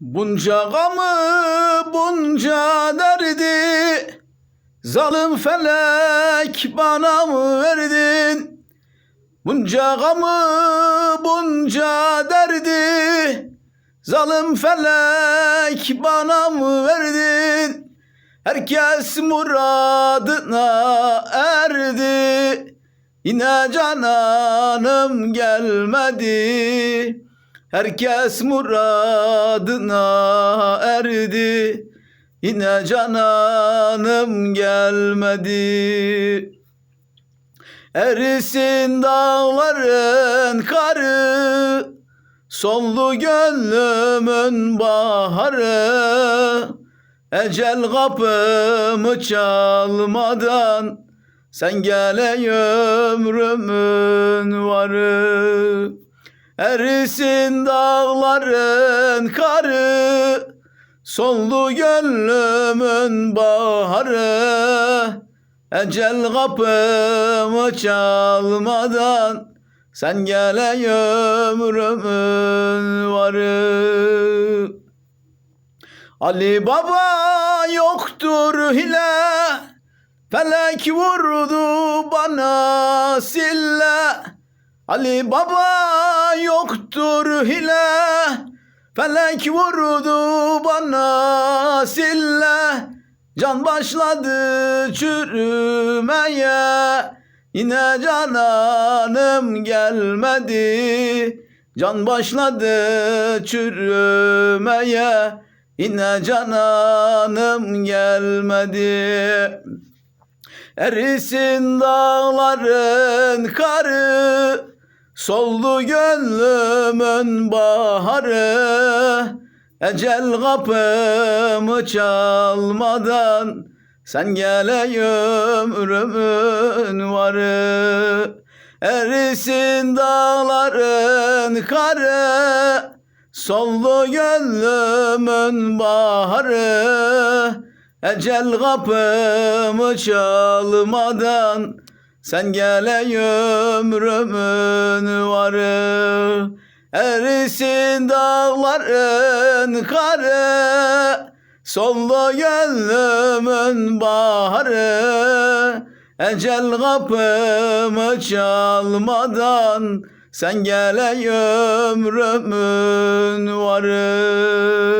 Bunca gamı bunca derdi Zalim felek bana mı verdin? Bunca gamı bunca derdi Zalim felek bana mı verdin? Herkes muradına erdi Yine cananım gelmedi Herkes muradına erdi. Yine cananım gelmedi. Erisin dağların karı Soldu gönlümün baharı. Ecel kapımı çalmadan Sen gele ömrümün varı Erisin dağların karı Soldu gönlümün baharı. Ecel kapımı çalmadan Sen gele ömrümün varı. Ali Baba yoktur hile Felek vurdu bana sille Ali Baba yoktur hile Felek vurdu bana sille. Can başladı çürümeye Yine cananım gelmedi. Can başladı çürümeye Yine cananım gelmedi. Erisin dağların karı Soldu gönlümün baharı Ecel kapımı çalmadan Sen gele ömrümün varı. Erisin dağların karı Soldu gönlümün baharı Ecel kapımı çalmadan Sen gele ömrümün varı Erisin dağların karı. Soldu gönlümün baharı Ecel kapımı çalmadan Sen gele ömrümün varı